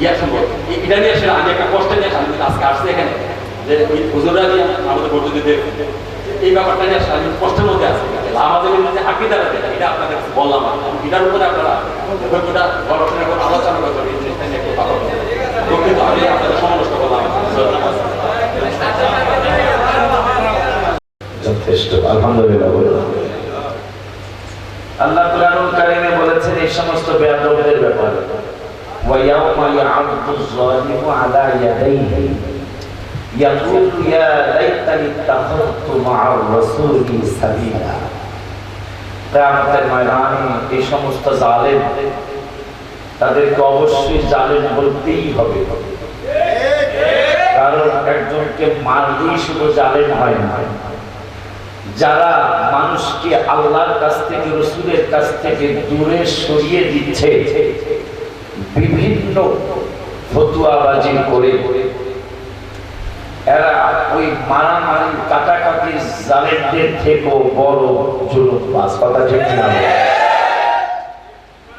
ইয়া সম্ভব এটা নিয়ে আসলে আমি একটা কষ্ট নিয়ে আমি আজকে আসছি এখানে। যে ওই হুজুরা দিয়ে আমাদের ভোট দিতে এই ব্যাপারটা নিয়ে আসলে আমি কষ্টের মধ্যে আছি। আমাদের মধ্যে আকিদার আছে এটা আপনাদের কাছে বললাম এটার উপরে আপনারা আলোচনা করবেন এই জিনিসটা নিয়ে একটু কথা দুঃখিত আমি আপনাদের সমালোচনা করলাম। যথেষ্ট আলহামদুলিল্লাহ আল্লাহ কুরআনুল কারীমে বলেছেন এই সমস্ত ব্যাপারে। ويوم يعض الظالم على يديه يقول يا ليتني اتخذت مع الرسول سبيلا কিয়ামতের ময়দানে এই সমস্ত জালেম তাদেরকে অবশ্যই জালেম বলতেই হবে কারণ একজনকে মারলেই শুধু জালেম হয় না যারা মানুষকে আল্লাহর কাছ থেকে রসুলের কাছ থেকে দূরে সরিয়ে দিচ্ছে বিভিন্ন ফতুয়াবাজি করে। এরা ওই মারামারি কাটাকাটি জালেমদের থেকেও বড় জুলুম বাস কথা ঠিক না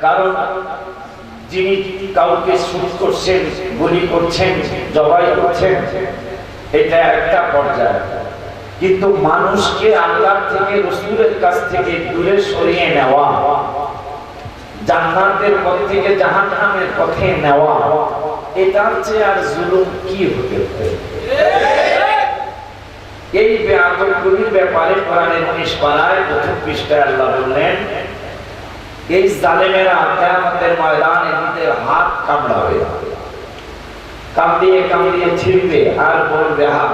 কারণ যিনি কাউকে শুট করছেন, গুলি করছেন, জবাই করছেন, এটা একটা পর্যায়ে। কিন্তু মানুষকে আল্লাহ থেকে, রসুলের কাছ থেকে দূরে সরিয়ে নেওয়া জান্নাতের পথ থেকে জাহান্নামের পথে নেওয়া। এটার চেয়ে আর জুলুম কি হতে এই বেআদবগুলির ব্যাপারে কোরআনের উনিশ পাড়ায় প্রথম পৃষ্ঠায় আল্লাহ বললেন, এই জালেমেরা কেয়ামতের ময়দানে নিজের হাত কামড়াবে। কামড়িয়ে কামড়িয়ে ছিড়বে আর বলবে হা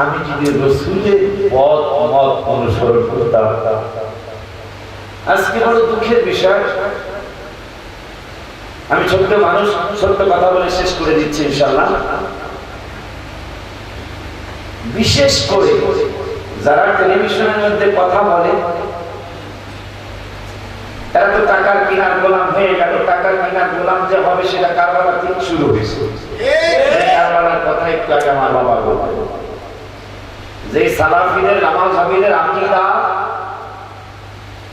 আমি যদি রসুলের পথ, মত অনুসরণ করতাম। আজকে বড় দুঃখের বিষয় আমি ছোট্ট মানুষ ছোট্ট কথা বলে শেষ করে দিচ্ছি ইনশাল্লাহ বিশেষ করে যারা টেলিভিশনের মধ্যে কথা বলে এরা তো টাকার কিনার গোলাম হয়ে গেল। টাকার কিনার গোলাম যে হবে সেটা কারবার থেকে শুরু হয়েছে। কারবালার কথা একটু আগে আমার বাবা যে সালাফিদের নামাজ হাবিদের আকিদা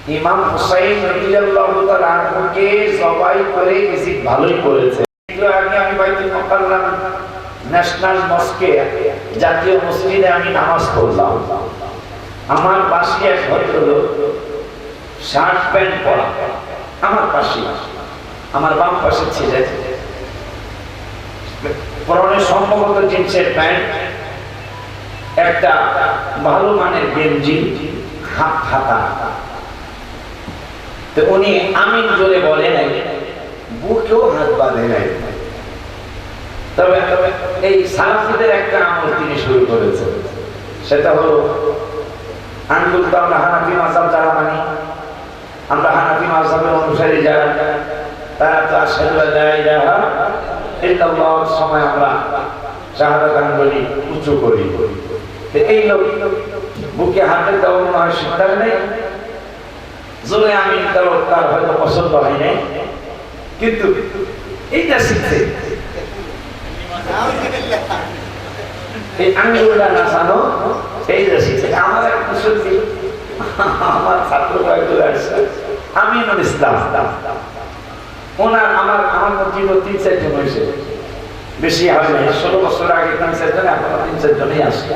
ইমাম হুসাইন রাদিয়াল্লাহু তাআলা আনহুকে জবাই করে ইজিদ ভালোই করেছে। একটু আগে আমি বাইতুল মুকাররম ন্যাশনাল মস্কে, জাতীয় মসজিদে আমি নামাজ পড়লাম। আমার পাশে এক ভদ্রলোক শার্ট প্যান্ট পরা। আমার পাশে, আমার বাম পাশে ছিলেন পরনে সম্ভবত জিন্সের প্যান্ট, একটা ভালো মানের গেঞ্জি, হাত হাতা। উনি আমিন জোরে বলে নাই। বুকেও হাত বাঁধে নাই। তবে এই সালাফিদের একটা আমল তিনি শুরু করেছেন। সেটা হলো, আঙ্গুল তো আমরা হানাফি মাসাব যারা মানি, আমরা হানাফি মাসাবের অনুসারী যারা, তারা তো ইল্লাল্লাহর সময় আমরা শাহাদাত আঙ্গুলি উঁচু করি। এই লোক বুকে হাতে দেওয়া মনে হয় নেই। জোরে আমি তার হয়তো পছন্দ হয় নাই। কিন্তু এইটা শিখছে। ওনার আমার আমার মসজিদ তিন চারজন হয়েছে। বেশি হয় ষোলো বছর আগে তিন চারজন এখন তিন চারজনই আসে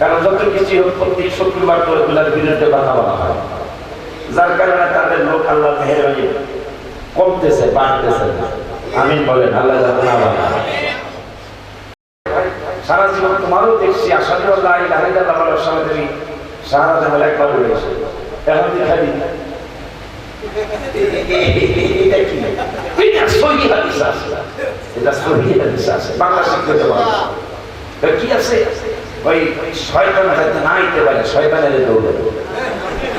কারণ যত কিছু প্রত্যেক শুক্রবার করে বিরুদ্ধে কথা বলা হয়। যার কারণে তাদের লোক আল্লাহ মেহরবানি কমতেছে, বাড়তেছে না। আমিন বলেন, আল্লাহ না সারা জীবন তোমারও দেখছি আসাদু আল্লাহ ইলাহা ইল্লাল্লাহ বলার সময় সারা জীবন একবার বলেছ এখন খালি? কি? আছে। ওই শয়তান যাতে না আইতে পারে, শয়তানের দৌড়ে।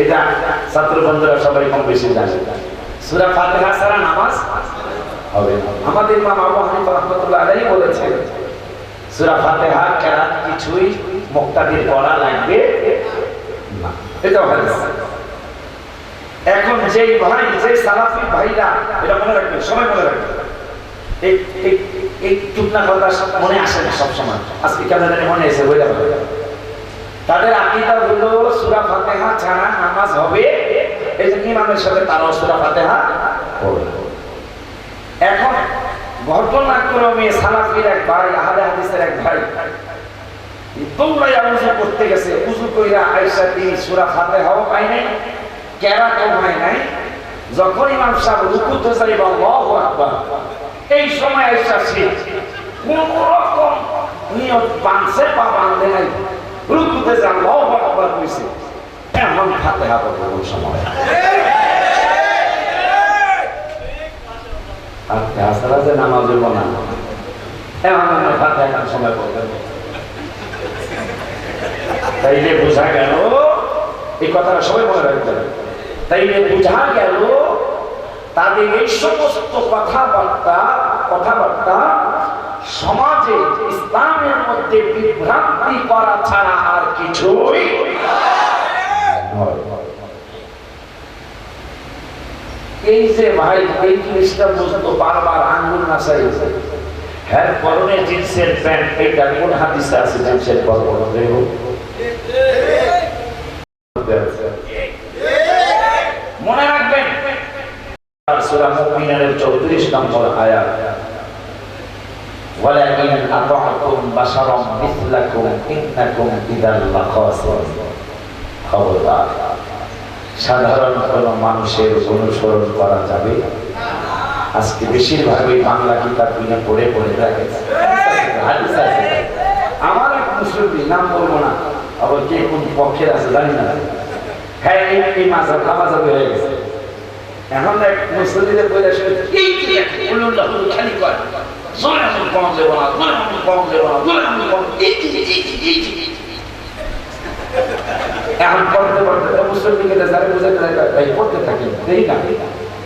এটা ছাত্র বন্ধুরা সবাই কম বেশি জানে। সূরা ফাতিহা ছাড়া নামাজ হবে আমাদের ইমাম আবু হানিফা রাহমাতুল্লাহ আলাইহি বলেছেন সূরা ফাতিহা কেরাত কিছুই মুক্তাদির করা লাগবে না। এটা হাদিস। এখন যেই ভাই যে সালাফি ভাইরা, এটা মনে রাখবেন, সবাই মনে রাখবেন, এই এই টুকনা কথা মনে আসে না সবসময়। আজকে কেন জানি মনে এসে বলে তাদের আকিদা হলো সূরা ফাতিহা ছাড়া নামাজ হবে। এই যে ইমামের সাথে তারাও সূরা ফাতিহা পড়বে এখন ঘটনাক্রমে সালাফির এক ভাই, আহলে হাদিসের এক ভাই দৌড়াইয়া উজু করতে গেছে। উজু কইরা আয়েশা তিনি সূরা ফাতিহাও পায় নাই, কেরাতও হয় নাই। যখন ইমাম সাহেব যাই আল্লাহু আকবার। এই সময় আয়েশা সে কোন রকম নিয়ত বাঁধছে বা বাঁধে নাই? রুকুতে যাই আল্লাহু আকবার কইছে এমন ফাতিহা পড়বে কোন সময়। আর তাছাড়া যে নামাজ হইব না? এমন আমরা ফাতিহা সময় পড়বেন তাইলে বোঝা গেল, এই কথাটা সবাই মনে রাখতে হবে তাইলে বোঝা গেল, তাদের এই সমস্ত কথাবার্তা কথাবার্তা সমাজে ইসলামের মধ্যে বিভ্রান্তি করা ছাড়া আর কিছুই। এই যে ভাই, এই জিনিসটা বুঝতো বারবার আঙ্গুল হ্যাঁ পরনে প্যান্ট এইটা কোন আছে পরন মনে রাখবেন মুমিনের 34 নম্বর আয়াত ولكن أطعتم بشرا مثلكم إنكم إذا لخاسرون খবরদার সাধারণ কোন মানুষের অনুসরণ করা যাবে আজকে বেশিরভাগই বাংলা কিতাব কিনে পড়ে পড়ে থাকে হাদিস আছে। আমার এক মুসলিম নাম বলবো না আবার কে কোন পক্ষের আছে জানি না হ্যাঁ এই এই মাঝাব হামাজাবি হয়ে গেছে এখন এক মুসলিমদের বলে আসে এই কি এক উল্লাহ খালি কয় জোরে আমল কম দেব না কম দেব না এখন পড়তে পড়তে মুসলিমকে যারা বুঝাতে ভাই পড়তে থাকেন দেরি না।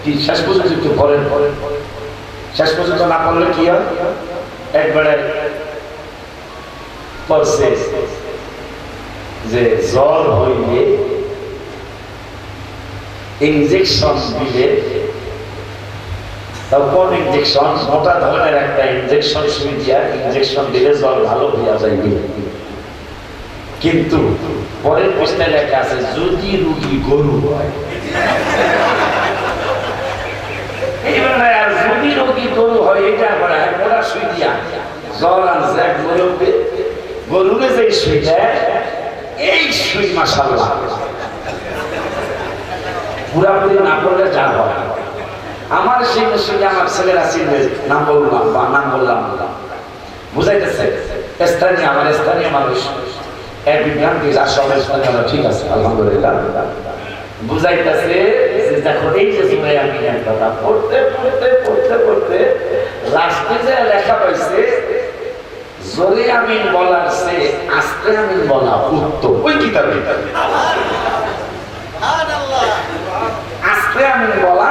কি শেষ পর্যন্ত একটু পড়েন পড়েন শেষ পর্যন্ত না পড়লে কি হয়? একবারে পড়ছে যে জ্বর হইলে ইনজেকশন দিলে তাও কোন ইনজেকশন মোটা ধরনের একটা ইনজেকশন সুই দিয়া ইনজেকশন দিলে জল ভালো হইয়া যাইবে কিন্তু পরের প্রশ্নে লেখা আছে, যদি রুগী গরু হয়। আর রোগী গরু হয়, এটা জ্বর আনছে এক গরুকে যে পুরাপুরি না করলে যা হয়। আমার সেই সঙ্গে আমার ছেলেরা চিনবে নাম বললাম বা নাম বললাম না। বুঝাইতেছে স্থানীয় আমার স্থানীয় মানুষ। এক বিভ্রান্তি যা সব স্থানীয় ঠিক আছে আলহামদুলিল্লাহ। বুঝাইতেছে যে দেখো এই যে সুরাই আমি কথা পড়তে পড়তে পড়তে পড়তে লাস্টে যে লেখা পাইছে জোরে আমিন বলার সে আস্তে আমিন বলা উত্তম। ওই কিতাবে। আস্তে আমিন বলা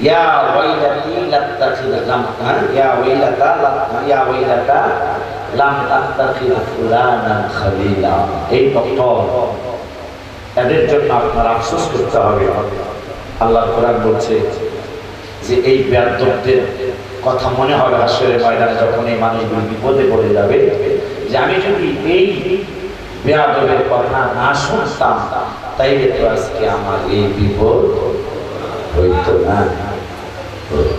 ইয়া ওয়াইলাতি লাত্তাখিদ লাম? ইয়া ওয়াইলাতা লাত- ইয়া ওয়াইলাতা লাম তাত্তাখিদ ফুলানান খালিলা এই ডক্টর এদের জন্য আপনার আফসোস করতে হবে আল্লাহ কোরআন বলছে যে এই ব্যর্থদের কথা মনে হবে হাসরের ময়দানে যখন এই মানুষগুলো বিপদে পড়ে যাবে যে আমি যদি এই বেয়াদবের কথা না শুনতাম, তাইলে তো আজকে আমার এই বিপদ হইতো না।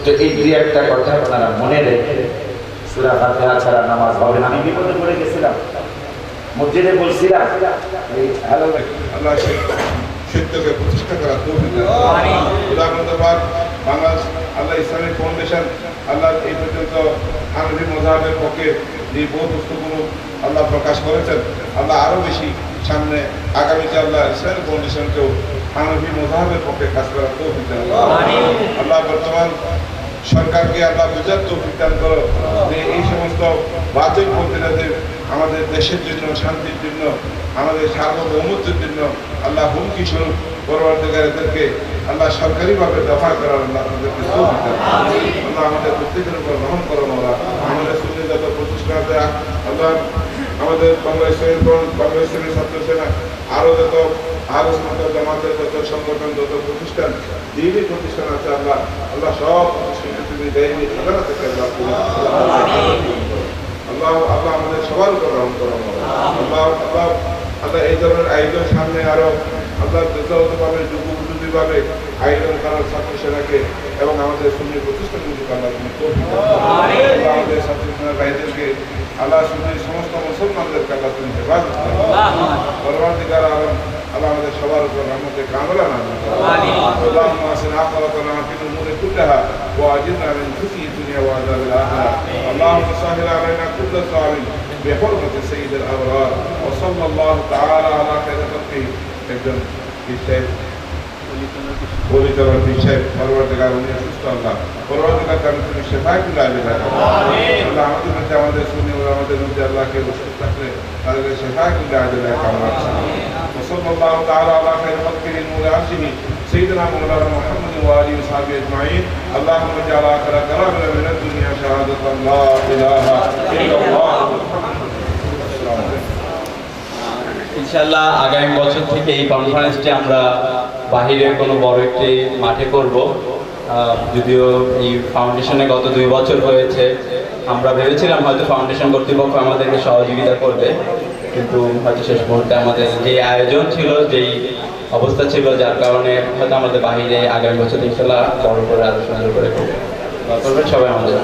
তো এই দুই একটা কথা আপনারা মনে রেখে সুরা ফাতিহা ছাড়া নামাজ হবে না। আমি বিপদে পড়ে গেছিলাম। মসজিদে বলছিলাম এই হ্যালো আল্লাহ সত্যকে প্রতিষ্ঠা করা তৌফিক দান করুন। খোদা ধন্যবাদ বাংলাদেশ আল্লাহ ইসলামিক ফাউন্ডেশন আল্লাহ এই পর্যন্ত হানফি মজাহের পক্ষে যে বই পুস্তকগুলো আল্লাহ প্রকাশ করেছেন আল্লাহ আরও বেশি সামনে আগামীতে আল্লাহ ইসলাম ফাউন্ডেশনকেও হানফি মোজাহাবের পক্ষে কাজ করার তৌফিক দান আল্লাহ বর্তমান সরকারকে আল্লাহ বুঝার তৌফিক দান করো। যে এই সমস্ত বাতিল পন্থীরাদের আমাদের দেশের জন্য শান্তির জন্য আমাদের সার্বভৌমত্বের জন্য আল্লাহ হুমকি স্বরূপ পরবর্তীকারীদেরকে আল্লাহ সরকারিভাবে দফা করার আল্লাহ আমাদেরকে তৌফিক দান আল্লাহ আমাদের প্রত্যেকের উপর রহম করো মোলা আমাদের সুন্নি যত প্রতিষ্ঠান আল্লাহ আমাদের বাংলাদেশের বাংলাদেশের ছাত্র সেনা আরও যত আরও জামাতের যত সংগঠন যত প্রতিষ্ঠান দিনই প্রতিষ্ঠান আছে আল্লাহ আল্লাহ সব প্রতিষ্ঠানকে তুমি দেয়নি ঠিকানা থেকে আল্লাহ আল্লাহ আমাদের সবার উপর রহম করো আল্লাহ আল্লাহ আল্লাহ এই ধরনের আয়োজন সামনে আরও আল্লাহ যথাযথভাবে যুগোপযোগীভাবে আয়োজন করার ছাত্র সেনাকে এবং আমাদের সুন্নি প্রতিষ্ঠানগুলিকে আল্লাহ তুমি আমাদের ছাত্র সেনার ভাইদেরকে আল্লাহ সুন্নির সমস্ত মুসলমানদেরকে আল্লাহ তুমি হেফাজত করো পরবর্তীকার আলম আল্লাহ আমাদের সবার উপর রহমতে কামলা না اللهم احسن عاقبتنا في الامور كلها واجرنا من خزي الدنيا وعذاب الاخره اللهم سهل علينا كل صعب بحرمه سيد الابرار وصلى الله تعالى على خير خلقه একজন বিশেষ পরিচালক বিশেষ পরবর্তীকার উনি সুস্থ আল্লাহ পরবর্তীকার আমি তুমি সেফায় তুলে আগে রাখো আল্লাহ আমাদের মধ্যে আমাদের শুনে আমাদের মধ্যে আল্লাহকে সুস্থ থাকলে তাদেরকে সেফায় তুলে আগে রাখা আমরা وصلى الله تعالى على خير خلقه المولى عرشه سيدنا مولانا محمد واله وصحبه اجمعين اللهم اجعل اخر كلامنا من الدنيا شهاده ان لا اله الا الله السلام عليكم ইনশাল্লাহ আগামী বছর থেকে এই কনফারেন্সটি আমরা বাহিরে কোনো বড় একটি মাঠে করব আহ, যদিও এই ফাউন্ডেশনে গত দুই বছর হয়েছে আমরা ভেবেছিলাম হয়তো ফাউন্ডেশন কর্তৃপক্ষ আমাদেরকে সহযোগিতা করবে কিন্তু হয়তো শেষ মুহূর্তে আমাদের যে আয়োজন ছিল, যেই অবস্থা ছিল, যার কারণে হয়তো আমাদের বাহিরে আগামী বছর ইনশাল্লাহ বড় করে আলোচনা করে করবে। সবাই আমাদের